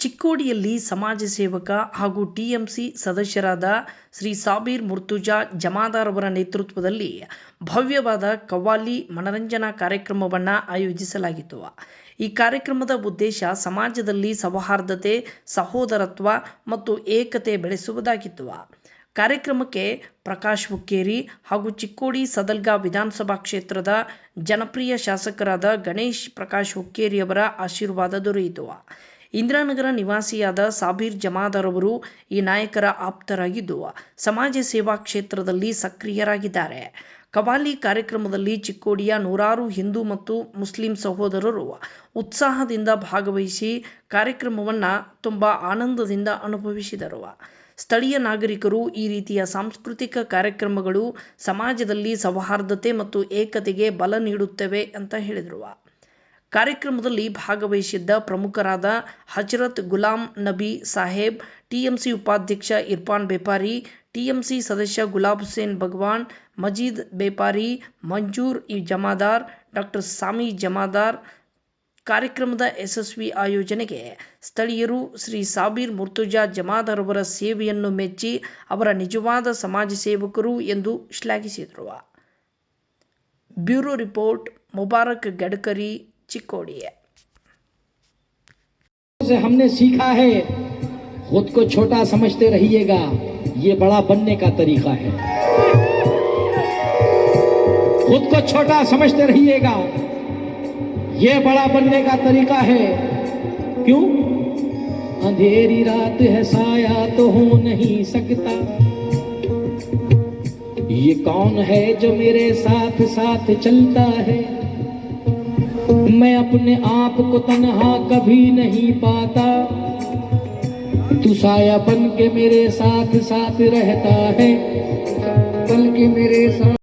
ಚಿಕ್ಕೋಡಿಯಲ್ಲಿ ಸಮಾಜ ಸೇವಕ ಹಾಗೂ ಟಿಎಂಸಿ ಸದಸ್ಯರಾದ ಶ್ರೀ ಸಾಬೀರ್ ಮುರ್ತುಜಾ ಜಮಾದಾರ್ ಅವರ ನೇತೃತ್ವದಲ್ಲಿ ಭವ್ಯವಾದ ಕವ್ವಾಲಿ ಮನರಂಜನಾ ಕಾರ್ಯಕ್ರಮವನ್ನು ಆಯೋಜಿಸಲಾಗಿತ್ತು. ಈ ಕಾರ್ಯಕ್ರಮದ ಉದ್ದೇಶ ಸಮಾಜದಲ್ಲಿ ಸೌಹಾರ್ದತೆ, ಸಹೋದರತ್ವ ಮತ್ತು ಏಕತೆ ಬೆಳೆಸುವುದಾಗಿತ್ತು. ಕಾರ್ಯಕ್ರಮಕ್ಕೆ ಪ್ರಕಾಶ್ ಹುಕ್ಕೇರಿ ಹಾಗೂ ಚಿಕ್ಕೋಡಿ ಸದಲ್ಗಾ ವಿಧಾನಸಭಾ ಕ್ಷೇತ್ರದ ಜನಪ್ರಿಯ ಶಾಸಕರಾದ ಗಣೇಶ್ ಪ್ರಕಾಶ್ ಹುಕ್ಕೇರಿ ಅವರ ಆಶೀರ್ವಾದ ದೊರೆಯಿತು. ಇಂದಿರಾನಗರ ನಿವಾಸಿಯಾದ ಸಾಬೀರ್ ಜಮಾದಾರ್ ಅವರು ಈ ನಾಯಕರ ಆಪ್ತರಾಗಿದ್ದು, ಸಮಾಜ ಸೇವಾ ಕ್ಷೇತ್ರದಲ್ಲಿ ಸಕ್ರಿಯರಾಗಿದ್ದಾರೆ. ಕವಾಲಿ ಕಾರ್ಯಕ್ರಮದಲ್ಲಿ ಚಿಕ್ಕೋಡಿಯ ನೂರಾರು ಹಿಂದೂ ಮತ್ತು ಮುಸ್ಲಿಂ ಸಹೋದರರು ಉತ್ಸಾಹದಿಂದ ಭಾಗವಹಿಸಿ ಕಾರ್ಯಕ್ರಮವನ್ನು ತುಂಬ ಆನಂದದಿಂದ ಅನುಭವಿಸಿದರು. ಸ್ಥಳೀಯ ನಾಗರಿಕರು ಈ ರೀತಿಯ ಸಾಂಸ್ಕೃತಿಕ ಕಾರ್ಯಕ್ರಮಗಳು ಸಮಾಜದಲ್ಲಿ ಸೌಹಾರ್ದತೆ ಮತ್ತು ಏಕತೆಗೆ ಬಲ ನೀಡುತ್ತವೆ ಅಂತ ಹೇಳಿದರು. ಕಾರ್ಯಕ್ರಮದಲ್ಲಿ ಭಾಗವಹಿಸಿದ್ದ ಪ್ರಮುಖರಾದ ಹಜರತ್ ಗುಲಾಂ ನಬಿ ಸಾಹೇಬ್, ಟಿಎಂಸಿ ಉಪಾಧ್ಯಕ್ಷ ಇರ್ಫಾನ್ ಬೇಪಾರಿ, ಟಿಎಂಸಿ ಸದಸ್ಯ ಗುಲಾಬ್ ಹುಸೇನ್ ಭಗವಾನ್, ಮಜೀದ್ ಬೇಪಾರಿ, ಮಂಜೂರ್ ಇ ಜಮಾದಾರ್, ಡಾಕ್ಟರ್ ಸಾಮಿ ಜಮಾದಾರ್. ಕಾರ್ಯಕ್ರಮದ ಯಶಸ್ವಿ ಆಯೋಜನೆಗೆ ಸ್ಥಳೀಯರು ಶ್ರೀ ಸಾಬೀರ್ ಮುರ್ತುಜಾ ಜಮಾದಾರ್ ಅವರ ಸೇವೆಯನ್ನು ಮೆಚ್ಚಿ ಅವರ ನಿಜವಾದ ಸಮಾಜ ಸೇವಕರು ಎಂದು ಶ್ಲಾಘಿಸಿದರು. Bureau report, Mubarak Gadkari. चिकोड़िया से हमने सीखा है, खुद को छोटा समझते रहिएगा, ये बड़ा बनने का तरीका है। खुद को छोटा समझते रहिएगा, ये बड़ा बनने का तरीका है। क्यों? अंधेरी रात है, साया तो हो नहीं सकता। ये कौन है जो मेरे साथ साथ चलता है? मैं अपने आप को तनहा कभी नहीं पाता। तू साया बन के मेरे साथ साथ रहता है, बल्कि मेरे साथ